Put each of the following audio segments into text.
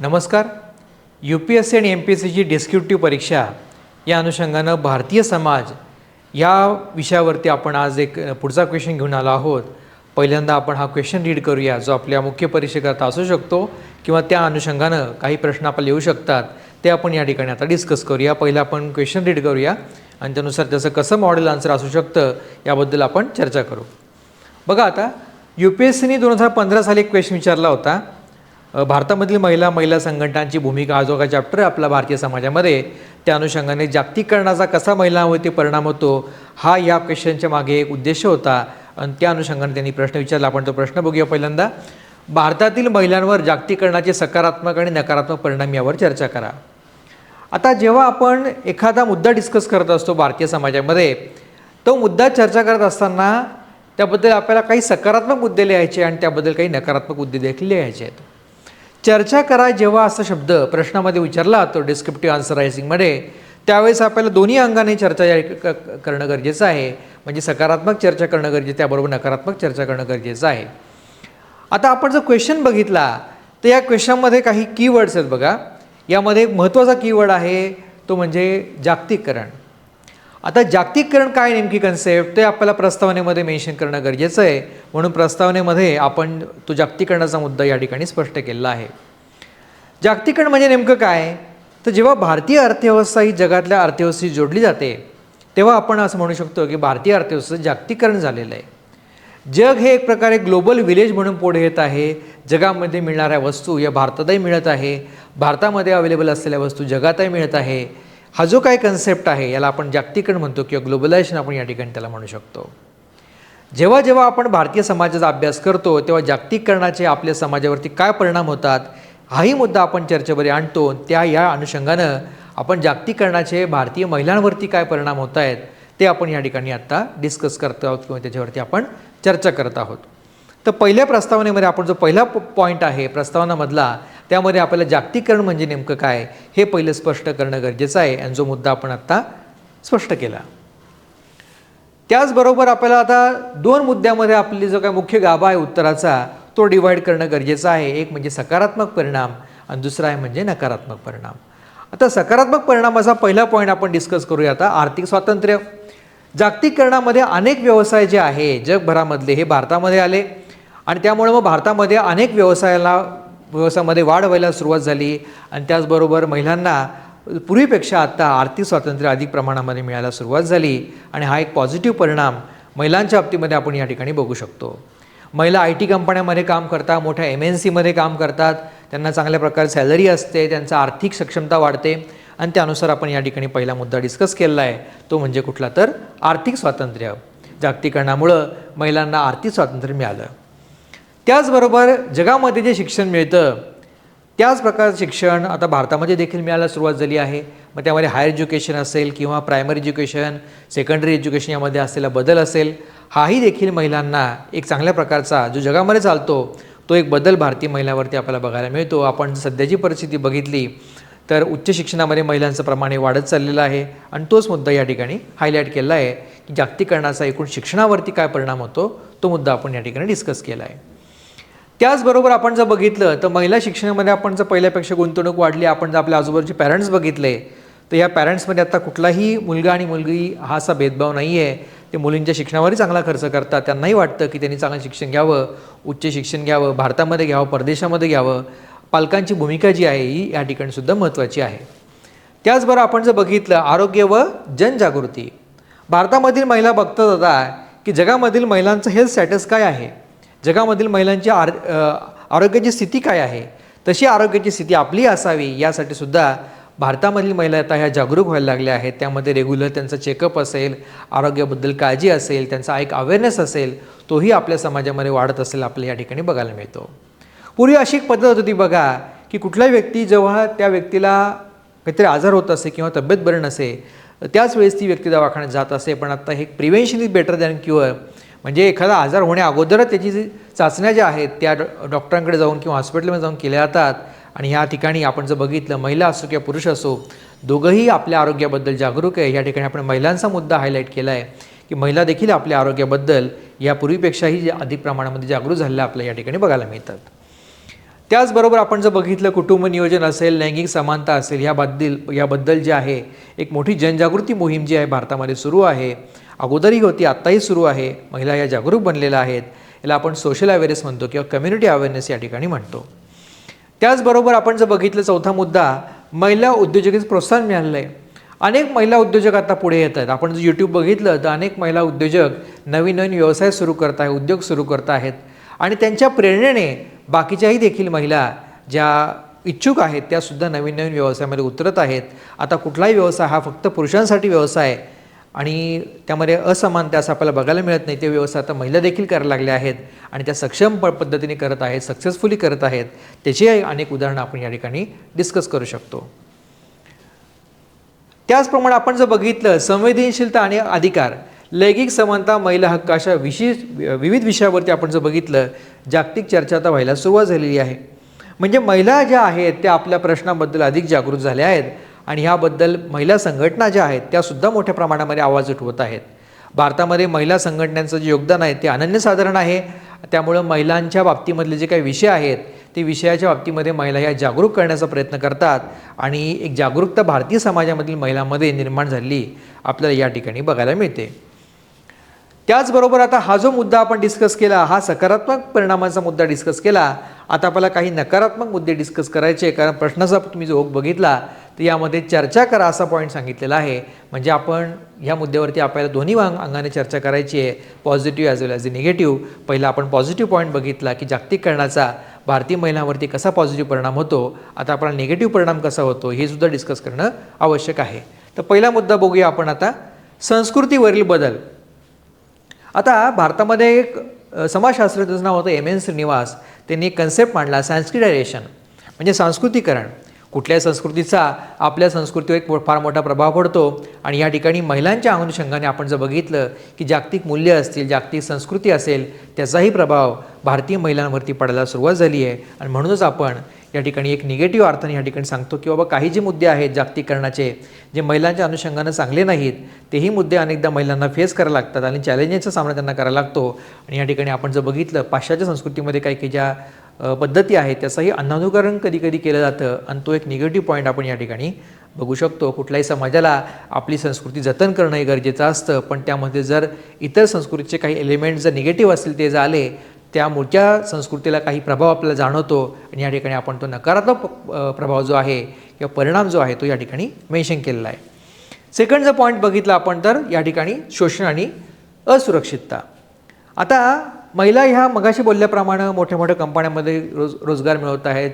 नमस्कार. U P S C आणि M P S सीची डिस्क्रिप्टिव्ह परीक्षा या अनुषंगानं भारतीय समाज या विषयावरती आपण आज एक पुढचा क्वेश्चन घेऊन आलो आहोत. पहिल्यांदा आपण हा क्वेश्चन रीड करूया जो आपल्या मुख्य परीक्षेकरता असू शकतो किंवा त्या अनुषंगानं काही प्रश्न आपण येऊ शकतात ते आपण या ठिकाणी आता डिस्कस करूया. पहिलं आपण क्वेश्चन रीड करूया आणि त्यानुसार त्याचं कसं मॉडेल आन्सर असू शकतं याबद्दल आपण चर्चा करू. बघा आता यू पी एस सीने दोन हजार पंधरा साली एक क्वेश्चन विचारला होता भारतामधील महिला महिला संघटनांची भूमिका हा जो का चॅप्टर आहे आपला भारतीय समाजामध्ये. त्या अनुषंगाने जागतिकरणाचा कसा महिलांवरती परिणाम होतो हा या क्वेश्चनच्या मागे एक उद्देश होता. आणि त्या अनुषंगाने त्यांनी प्रश्न विचारला. आपण तो प्रश्न बघूया पहिल्यांदा. भारतातील महिलांवर जागतिकरणाचे सकारात्मक आणि नकारात्मक परिणाम यावर चर्चा करा. आता जेव्हा आपण एखादा मुद्दा डिस्कस करत असतो भारतीय समाजामध्ये तो मुद्दा चर्चा करत असताना त्याबद्दल आपल्याला काही सकारात्मक मुद्दे लिहायचे आणि त्याबद्दल काही नकारात्मक मुद्दे देखील लिहायचे आहेत. चर्चा करा जेव्हा असा शब्द प्रश्नामध्ये विचारला तो डिस्क्रिप्टिव्ह आन्सर रायझिंगमध्ये त्यावेळेस आपल्याला दोन्ही अंगाने चर्चा क- करणं गरजेचं आहे. म्हणजे सकारात्मक चर्चा करणं गरजेचं त्याबरोबर नकारात्मक चर्चा करणं गरजेचं आहे. आता आपण जर क्वेश्चन बघितला तर या क्वेश्चनमध्ये काही कीवर्ड्स आहेत बघा. यामध्ये एक महत्त्वाचा कीवर्ड आहे तो म्हणजे जागतिकीकरण आता जागतिकीकरण काय नेमकी कन्सेप्ट ते आपल्याला प्रस्तावनेमध्ये मेन्शन करणं गरजेचं आहे. म्हणून प्रस्तावनेमध्ये आपण तो जागतिकरणाचा मुद्दा या ठिकाणी स्पष्ट केलेला आहे. जागतिकरण म्हणजे नेमकं काय? तर जेव्हा भारतीय अर्थव्यवस्था ही जगातल्या अर्थव्यवस्थेशी जोडली जाते तेव्हा आपण असं म्हणू शकतो की भारतीय अर्थव्यवस्थेचं जागतिकीकरण झालेलं आहे. जग हे एक प्रकारे ग्लोबल विलेज म्हणून पुढे येत आहे. जगामध्ये मिळणाऱ्या वस्तू या भारतातही मिळत आहे. भारतामध्ये अवेलेबल असलेल्या वस्तू जगातही मिळत आहे. हा जो काय कन्सेप्ट आहे याला आपण जागतिकरण म्हणतो किंवा ग्लोबलायझेशन आपण या ठिकाणी त्याला म्हणू शकतो. जेव्हा जेव्हा आपण भारतीय समाजाचा अभ्यास करतो तेव्हा जागतिकरणाचे आपल्या समाजावरती काय परिणाम होतात हाही मुद्दा आपण चर्चेमध्ये आणतो. त्या या अनुषंगानं आपण जागतिकीकरणाचे भारतीय महिलांवरती काय परिणाम होत आहेत ते आपण या ठिकाणी आत्ता डिस्कस करत आहोत किंवा त्याच्यावरती आपण चर्चा करत आहोत. तर पहिल्या प्रस्तावनेमध्ये आपण जो पहिला पॉईंट आहे प्रस्तावनामधला त्यामध्ये आपल्याला जागतिकीकरण म्हणजे नेमकं काय? हे पहिलं स्पष्ट करणं गरजेचं आहे आणि जो मुद्दा आपण आत्ता स्पष्ट केला. त्याचबरोबर आपल्याला आता दोन मुद्द्यामध्ये आपली जो काय मुख्य गाभा आहे उत्तराचा तो डिवाईड करणं गरजेचं आहे. एक म्हणजे सकारात्मक परिणाम आणि दुसरा आहे म्हणजे नकारात्मक परिणाम. आता सकारात्मक परिणामाचा पहिला पॉईंट आपण डिस्कस करूया आता आर्थिक स्वातंत्र्य. जागतिकीकरणामध्ये अनेक व्यवसाय जे आहे जगभरामधले हे भारतामध्ये आले. आणि त्यामुळे मग भारतामध्ये अनेक व्यवसायाला व्यवसायामध्ये वाढ व्हायला सुरुवात झाली आणि त्याचबरोबर महिलांना पूर्वीपेक्षा आत्ता आर्थिक स्वातंत्र्य अधिक प्रमाणामध्ये मिळायला सुरुवात झाली आणि हा एक पॉझिटिव्ह परिणाम महिलांच्या बाबतीमध्ये आपण या ठिकाणी बघू शकतो. महिला आय टी कंपन्यामध्ये काम करतात मोठ्या एम एन सीमध्ये काम करतात त्यांना चांगल्या प्रकारे सॅलरी असते त्यांचा आर्थिक सक्षमता वाढते आणि त्यानुसार आपण या ठिकाणी पहिला मुद्दा डिस्कस केलेला आहे तो म्हणजे कुठला तर आर्थिक स्वातंत्र्य. जागतिकरणामुळं महिलांना आर्थिक स्वातंत्र्य मिळालं. त्याचबरोबर जगामध्ये जे शिक्षण मिळतं त्याच प्रकारचं शिक्षण आता भारतामध्ये देखील मिळायला सुरुवात झाली आहे. मग त्यामध्ये हायर एज्युकेशन असेल किंवा प्रायमरी एज्युकेशन सेकंडरी एज्युकेशन यामध्ये असलेला बदल असेल हाही देखील महिलांना एक चांगल्या प्रकारचा जो जगामध्ये चालतो तो एक बदल भारतीय महिलांवरती आपल्याला बघायला मिळतो. आपण सध्याची परिस्थिती बघितली तर उच्च शिक्षणामध्ये महिलांचं प्रमाण हे वाढत चाललेलं आहे. आणि तोच मुद्दा या ठिकाणी हायलाईट केला आहे. की जागतिकरणाचा एकूण शिक्षणावरती काय परिणाम होतो तो मुद्दा आपण या ठिकाणी डिस्कस केला आहे. त्याचबरोबर आपण जर बघितलं तर महिला शिक्षणामध्ये आपण जर पहिल्यापेक्षा गुंतवणूक वाढली आपण जर आपल्या आजूबाजूचे पॅरेंट्स बघितले तर या पॅरेंट्समध्ये आता कुठलाही मुलगा आणि मुलगी हा असा भेदभाव नाही आहे ते मुलींच्या शिक्षणावरही चांगला खर्च करतात. त्यांनाही वाटतं की त्यांनी चांगलं शिक्षण घ्यावं उच्च शिक्षण घ्यावं भारतामध्ये घ्यावं परदेशामध्ये घ्यावं. पालकांची भूमिका जी आहे ही या ठिकाणी सुद्धा महत्त्वाची आहे. त्याचबरोबर आपण जर बघितलं आरोग्य व जनजागृती. भारतामधील महिला बघतात आता की जगामधील महिलांचं हेल्थ स्टॅटस काय आहे? जगामधील महिलांची आर आरोग्याची स्थिती काय आहे? तशी आरोग्याची स्थिती आपली असावी यासाठी सुद्धा भारतामधील महिला आता ह्या जागरूक व्हायला लागल्या आहेत. त्यामध्ये रेग्युलर त्यांचं चेकअप असेल आरोग्याबद्दल काळजी असेल त्यांचा एक अवेअरनेस असेल तोही आपल्या समाजामध्ये वाढत असेल आपल्याला या ठिकाणी बघायला मिळतो. पूर्वी अशी एक पद्धत होती बघा की कुठलाही व्यक्ती जेव्हा त्या व्यक्तीला काहीतरी आजार होत असे किंवा तब्येत बरं नसे त्याच वेळेस ती व्यक्ती दवाखान्यात जात असे. पण आता हे prevention is better than cure म्हणजे एखादा आजार होण्या अगोदरच त्याची जी चाचण्या ज्या आहेत त्या डॉ डॉक्टरांकडे जाऊन किंवा हॉस्पिटलमध्ये जाऊन केल्या जातात. आणि ह्या ठिकाणी आपण जर बघितलं महिला असो किंवा पुरुष असो दोघंही आपल्या आरोग्याबद्दल जागरूक आहे. या ठिकाणी आपण महिलांचा मुद्दा हायलाईट केला आहे की महिला देखील आपल्या आरोग्याबद्दल यापूर्वीपेक्षाही अधिक प्रमाणामध्ये जागरूक झालेल्या आपल्याला या ठिकाणी बघायला मिळतात. त्याचबरोबर आपण जर बघितलं कुटुंब नियोजन असेल लैंगिक समानता असेल याबद्दल याबद्दल जे आहे एक मोठी जनजागृती मोहीम जी आहे भारतामध्ये सुरू आहे. अगोदरही होती आत्ताही सुरू आहे. महिला या जागरूक बनलेल्या आहेत. याला आपण सोशल अवेअरनेस म्हणतो किंवा कम्युनिटी अवेअरनेस या ठिकाणी म्हणतो. त्याचबरोबर आपण जर बघितलं चौथा मुद्दा महिला उद्योजकीचं प्रोत्साहन मिळालेलं आहे अनेक महिला उद्योजक आता पुढे येत आहेत आपण जर यूट्यूब बघितलं तर अनेक महिला उद्योजक नवीन नवीन व्यवसाय सुरू करत आहे उद्योग सुरू करत आहेत आणि त्यांच्या प्रेरणेने बाकीच्याही देखील महिला ज्या इच्छुक आहेत त्यासुद्धा नवीन नवीन व्यवसायामध्ये उतरत आहेत. आता कुठलाही व्यवसाय हा फक्त पुरुषांसाठी व्यवसाय आणि त्यामध्ये असमानता असं आपल्याला बघायला मिळत नाही. ते व्यवसाय आता महिला देखील करायला लागल्या आहेत आणि त्या सक्षम प पद्धतीने करत आहेत सक्सेसफुली करत आहेत. त्याची अनेक उदाहरणं आपण या ठिकाणी डिस्कस करू शकतो. त्याचप्रमाणे आपण जर बघितलं संवेदनशीलता आणि अधिकार लैंगिक समानता महिला हक्क अशा विशेष विविध विषयावरती आपण जर बघितलं जागतिक चर्चा आता व्हायला सुरुवात झालेली आहे. म्हणजे महिला ज्या आहेत त्या आपल्या प्रश्नाबद्दल अधिक जागृत झाल्या आहेत आणि ह्याबद्दल महिला संघटना ज्या आहेत त्यासुद्धा मोठ्या प्रमाणामध्ये आवाज उठवत आहेत. भारतामध्ये महिला संघटनांचं जे योगदान आहे ते अनन्यसाधारण आहे. त्यामुळं महिलांच्या बाबतीमधले जे काही विषय आहेत ते विषयाच्या बाबतीमध्ये महिला या जागरूक करण्याचा प्रयत्न करतात आणि एक जागरूकता भारतीय समाजामधील महिलांमध्ये निर्माण झालेली आपल्याला या ठिकाणी बघायला मिळते. त्याचबरोबर आता हा जो मुद्दा आपण डिस्कस केला हा सकारात्मक परिणामाचा मुद्दा डिस्कस केला आता आपल्याला काही नकारात्मक मुद्दे डिस्कस करायचे कारण प्रश्नाचा तुम्ही जो ओघ बघितला तर यामध्ये चर्चा करा असा पॉईंट सांगितलेला आहे. म्हणजे आपण ह्या मुद्द्यावरती आपल्याला दोन्ही अंगाने चर्चा करायची आहे positive as well as a negative पहिला आपण पॉझिटिव्ह पॉईंट बघितला की जागतिककरणाचा भारतीय महिलांवरती कसा पॉझिटिव्ह परिणाम होतो आता आपला निगेटिव्ह परिणाम कसा होतो हे सुद्धा डिस्कस करणं आवश्यक आहे. तर पहिला मुद्दा बघूया आपण आता. संस्कृतीवरील बदल. आता भारतामध्ये एक समाजशास्त्रज्ञ नाव होतं एम एन श्रीनिवास. त्यांनी एक कन्सेप्ट मांडला संस्कृटायझेशन म्हणजे सांस्कृतिकरण. कुठल्याही संस्कृतीचा आपल्या संस्कृतीवर एक फार मोठा प्रभाव पडतो आणि या ठिकाणी महिलांच्या अनुषंगाने आपण जर बघितलं की जागतिक मूल्य असतील जागतिक संस्कृती असेल त्याचाही प्रभाव भारतीय महिलांवरती पडायला सुरुवात झाली आहे. आणि म्हणूनच आपण या ठिकाणी एक निगेटिव्ह अर्थाने या ठिकाणी सांगतो की बाबा काही जे मुद्दे आहेत जागतिकरणाचे जे महिलांच्या अनुषंगानं चांगले नाहीत तेही मुद्दे अनेकदा महिलांना फेस करायला लागतात आणि चॅलेंजेसचा सामना त्यांना करायला लागतो. आणि या ठिकाणी आपण जर बघितलं पाश्चात्य संस्कृतीमध्ये काही काही ज्या पद्धती आहेत त्याचंही अनानुकरण कधी कधी केलं जातं आणि तो एक निगेटिव्ह पॉईंट आपण या ठिकाणी बघू शकतो. कुठल्याही समाजाला आपली संस्कृती जतन करणं हे गरजेचं असतं पण त्यामध्ये जर इतर संस्कृतीचे काही एलिमेंट जर निगेटिव्ह असतील ते जर आले त्या मूळच्या संस्कृतीला काही प्रभाव आपल्याला जाणवतो आणि या ठिकाणी आपण तो नकारात्मक प्रभाव जो आहे किंवा परिणाम जो आहे तो या ठिकाणी मेन्शन केलेला आहे. सेकंड जर पॉईंट बघितला आपण तर या ठिकाणी शोषण आणि असुरक्षितता. आता महिला ह्या मगाशी बोलल्याप्रमाणे मोठ्या मोठ्या कंपन्यांमध्ये रोज रोजगार मिळवत आहेत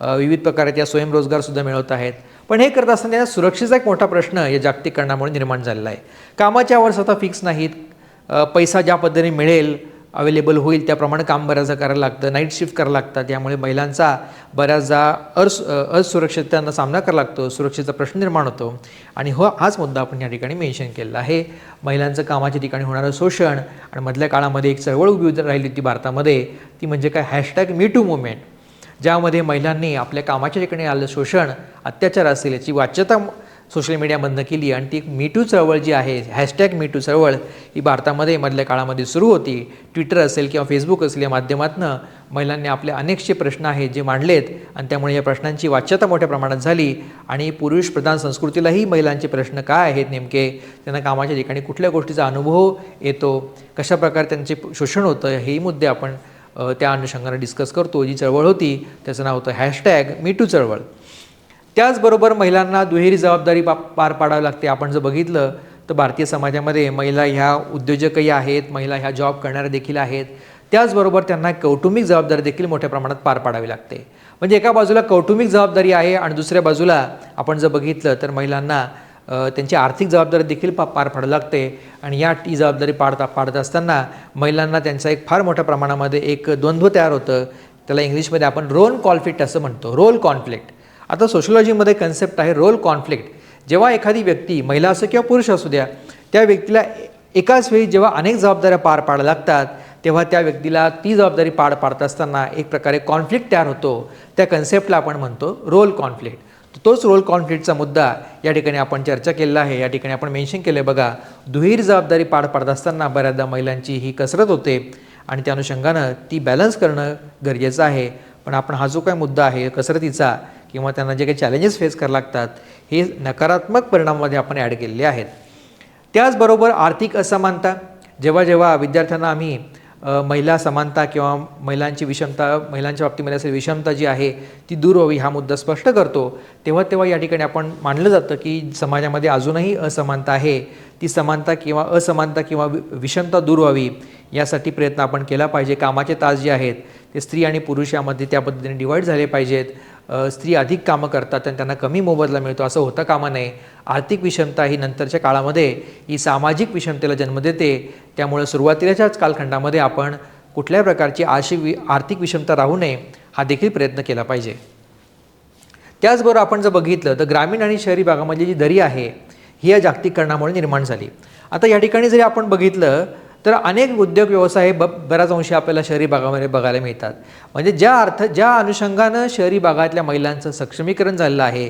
विविध प्रकारे या स्वयंरोजगारसुद्धा मिळवत आहेत. पण हे करत असताना या सुरक्षेचा एक मोठा प्रश्न या जागतिकरणामुळे निर्माण झालेला आहे. कामाच्या आवर्स आता फिक्स नाहीत पैसा ज्या पद्धतीने मिळेल अवेलेबल होईल त्याप्रमाणे काम बऱ्याचदा करायला लागतं. नाईट शिफ्ट करायला लागतात. त्यामुळे महिलांचा बऱ्याचदा अस असुरक्षिततांना सामना करावा लागतो. सुरक्षेचा प्रश्न निर्माण होतो. आणि हो हाच मुद्दा आपण या ठिकाणी मेन्शन केलेला आहे. महिलांचं कामाच्या ठिकाणी होणारं शोषण आणि मधल्या काळामध्ये एक चळवळ उभी राहिली होती भारतामध्ये. ती म्हणजे काय? हॅशटॅग मी टू मुवमेंट ज्यामध्ये महिलांनी आपल्या कामाच्या ठिकाणी आलं शोषण अत्याचार असेल याची वाच्यता सोशल मीडियामधनं केली आणि ती मीटू चळवळ जी आहे हॅशटॅग मीटू चळवळ ही भारतामध्ये मधल्या काळामध्ये सुरू होती. ट्विटर असेल किंवा फेसबुक असेल या माध्यमातून महिलांनी आपले अनेकशे प्रश्न आहेत जे मांडलेत आणि त्यामुळे या प्रश्नांची वाच्यता मोठ्या प्रमाणात झाली आणि पुरुष प्रधान संस्कृतीलाही महिलांचे प्रश्न काय आहेत नेमके? त्यांना कामाच्या ठिकाणी कुठल्या गोष्टीचा अनुभव येतो? कशा प्रकारे त्यांचे शोषण होतं? हेही मुद्दे आपण त्या अनुषंगाने डिस्कस करतो. जी चळवळ होती त्याचं नाव होतं हॅशटॅग मीटू चळवळ. त्याचबरोबर महिलांना दुहेरी जबाबदारी पा पार पाडावी लागते. आपण जर बघितलं तर भारतीय समाजामध्ये महिला ह्या उद्योजकही आहेत महिला ह्या जॉब करणाऱ्या देखील आहेत. त्याचबरोबर त्यांना कौटुंबिक जबाबदारी देखील मोठ्या प्रमाणात पार पाडावी लागते. म्हणजे एका बाजूला कौटुंबिक जबाबदारी आहे आणि दुसऱ्या बाजूला आपण जर बघितलं तर महिलांना त्यांची आर्थिक जबाबदारी देखील पा पार पाडावी लागते. आणि या टी जबाबदारी पाडता पाडत असताना महिलांना त्यांचा एक फार मोठ्या प्रमाणामध्ये एक द्वंद्व तयार होतं. त्याला इंग्लिशमध्ये आपण रोल कॉन्फ्लिक्ट असं म्हणतो. Role conflict. आता सोशलॉजीमध्ये कन्सेप्ट आहे रोल कॉन्फ्लिक्ट जेव्हा एखादी व्यक्ती महिला असो किंवा पुरुष असू द्या त्या व्यक्तीला एकाच वेळी जेव्हा अनेक जबाबदाऱ्या पार पाडायला लागतात तेव्हा त्या व्यक्तीला ती जबाबदारी पार पाडत असताना एक प्रकारे कॉन्फ्लिक्ट तयार होतो. त्या कन्सेप्टला आपण म्हणतो रोल कॉन्फ्लिक्ट तोच रोल कॉन्फ्लिक्टचा मुद्दा या ठिकाणी आपण चर्चा केलेला आहे. या ठिकाणी आपण मेन्शन केलं आहे बघा दुहेरी जबाबदारी पार पाडत असताना बऱ्याचदा महिलांची ही कसरत होते आणि त्या अनुषंगानं ती बॅलन्स करणं गरजेचं आहे. पण आपण हा जो काय मुद्दा आहे कसरतीचा किंवा त्यांना जे काही चॅलेंजेस फेस करावे लागतात हे नकारात्मक परिणामामध्ये आपण ॲड केलेले आहेत. त्याचबरोबर आर्थिक असमानता जेव्हा जेव्हा विद्यार्थ्यांना आम्ही महिला समानता किंवा महिलांची विषमता महिलांच्या बाबतीमध्ये असेल विषमता जी आहे ती दूर व्हावी हा मुद्दा स्पष्ट करतो. तेव्हा तेव्हा या ठिकाणी आपण मानलं जातं की समाजामध्ये अजूनही असमानता आहे. ती समानता किंवा असमानता किंवा विषमता दूर व्हावी यासाठी प्रयत्न आपण केला पाहिजे. कामाचे तास जे आहेत ते स्त्री आणि पुरुष यामध्ये त्या पद्धतीने डिवाईड झाले पाहिजेत. स्त्री अधिक कामं करतात आणि त्यांना कमी मोबदला मिळतो असं होता कामा नये. आर्थिक विषमता ही नंतरच्या काळामध्ये ही सामाजिक विषमतेला जन्म देते. त्यामुळे सुरुवातीच्याच कालखंडामध्ये आपण कुठल्या प्रकारची आशी वि आर्थिक विषमता राहू नये हा देखील प्रयत्न केला पाहिजे. त्याचबरोबर आपण जर बघितलं तर ग्रामीण आणि शहरी भागामधली जी दरी आहे ही या जागतिकीकरणामुळे निर्माण झाली. आता या ठिकाणी जरी आपण बघितलं तर अनेक उद्योग व्यवसाय हे ब बऱ्याच अंशी आपल्याला शहरी भागामध्ये बघायला मिळतात. म्हणजे ज्या अर्थ ज्या अनुषंगानं शहरी भागातल्या महिलांचं सक्षमीकरण झालेलं आहे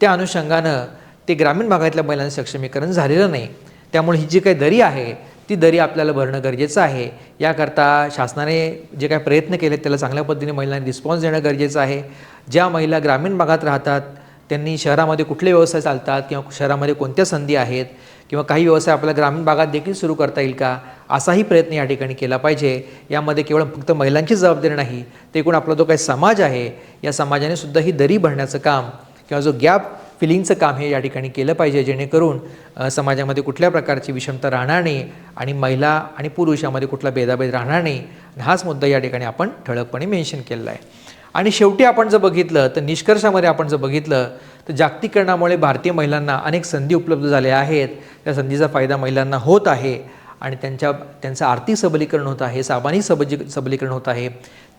त्या अनुषंगानं ते ग्रामीण भागातल्या महिलांचं सक्षमीकरण झालेलं नाही. त्यामुळे ही जी काही दरी आहे ती दरी आपल्याला भरणं गरजेचं आहे. याकरता शासनाने जे काही प्रयत्न केले त्याला चांगल्या पद्धतीने महिलांनी रिस्पॉन्स देणं गरजेचं आहे. ज्या महिला ग्रामीण भागात राहतात त्यांनी शहरामध्ये कुठले व्यवसाय चालतात किंवा शहरामध्ये कोणत्या संधी आहेत किंवा काही व्यवसाय आपल्या ग्रामीण भागात देखील सुरू करता येईल का? असाही प्रयत्न या ठिकाणी केला पाहिजे. यामध्ये केवळ फक्त महिलांची जबाबदारी नाही ते एकूण आपला जो काही समाज आहे या समाजाने सुद्धा ही दरी भरण्याचं काम किंवा जो गॅप फिलिंगचं काम हे या ठिकाणी केलं पाहिजे जेणेकरून समाजामध्ये कुठल्या प्रकारची विषमता राहणार नाही आणि महिला आणि पुरुष यामध्ये कुठला भेदाभेद राहणार नाही. आणि हाच मुद्दा या ठिकाणी आपण ठळकपणे मेन्शन केलेला आहे. आणि शेवटी आपण जर बघितलं तर निष्कर्षामध्ये आपण जर बघितलं तर जागतिकीकरणामुळे भारतीय महिलांना अनेक संधी उपलब्ध झाल्या आहेत. त्या संधीचा फायदा महिलांना होत आहे आणि त्यांच्या त्यांचं आर्थिक सबलीकरण होत आहे सामाजिक सबजी सबलीकरण होत आहे.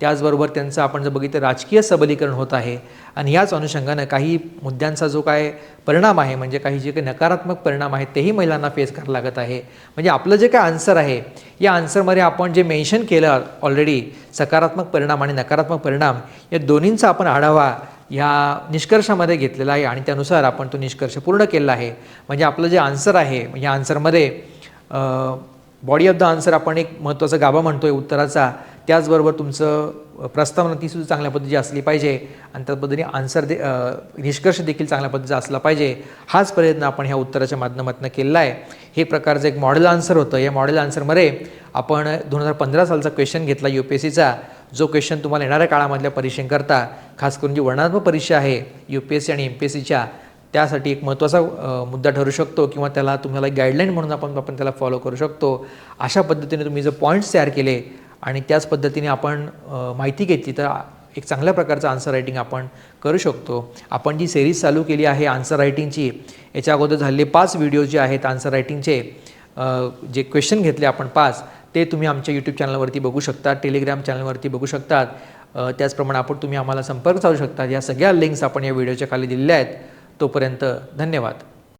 त्याचबरोबर त्यांचं आपण जर बघितलं राजकीय सबलीकरण होत आहे. आणि याच अनुषंगानं काही मुद्द्यांचा जो काय परिणाम आहे म्हणजे काही जे काही नकारात्मक परिणाम आहेत तेही महिलांना फेस करावं लागत आहे. म्हणजे आपलं जे काय आन्सर आहे या आन्सरमध्ये आपण जे मेन्शन केलं ऑलरेडी सकारात्मक परिणाम आणि नकारात्मक परिणाम या दोन्हींचा आपण आढावा ह्या निष्कर्षामध्ये घेतलेला आहे आणि त्यानुसार आपण तो निष्कर्ष पूर्ण केलेला आहे. म्हणजे आपलं जे आन्सर आहे म्हणजे या आन्सरमध्ये बॉडी ऑफ द आन्सर आपण एक महत्त्वाचा गाभा म्हणतो आहे उत्तराचा. त्याचबरोबर तुमचं प्रस्तावना ती सुद्धा चांगल्या पद्धतीची असली पाहिजे आणि त्या पद्धतीने आन्सर दे निष्कर्ष देखील चांगल्या पद्धतीचा असला पाहिजे. हाच प्रयत्न आपण ह्या उत्तराच्या माध्यमातून केलेला आहे. हे प्रकारचं एक मॉडेल आन्सर होतं. या मॉडेल आन्सरमध्ये आपण दोन हजार पंधरा सालचा क्वेश्चन घेतला यू पी एस सीचा जो क्वेश्चन तुम्हाला येणाऱ्या काळामधल्या परीक्षेकरता खास करून जी वर्णात्मक परीक्षा आहे यू पी एस सी आणि एम पी एस सीच्या त्यासाठी एक महत्त्वाचा मुद्दा ठरू शकतो किंवा त्याला तुम्हाला गाईडलाईन म्हणून आपण आपण त्याला फॉलो करू शकतो. अशा पद्धतीने तुम्ही जर पॉईंट्स तयार केले आणि त्याच पद्धतीने आपण माहिती घेतली तर एक चांगल्या प्रकारचं आन्सर रायटिंग आपण करू शकतो. आपण जी सिरीज चालू केली आहे आन्सर रायटिंगची याच्या अगोदर झालेले पाच व्हिडिओ जे आहेत आन्सर रायटिंगचे जे क्वेश्चन घेतले आपण पाच ते तुम्ही आमच्या यूट्यूब चॅनलवरती बघू शकता टेलिग्राम चॅनलवरती बघू शकतात. त्याचप्रमाणे आपण तुम्ही आम्हाला संपर्क साधू शकता. या सगळ्या लिंक्स आपण या व्हिडिओच्या खाली दिलेल्या आहेत. तोपर्यंत धन्यवाद.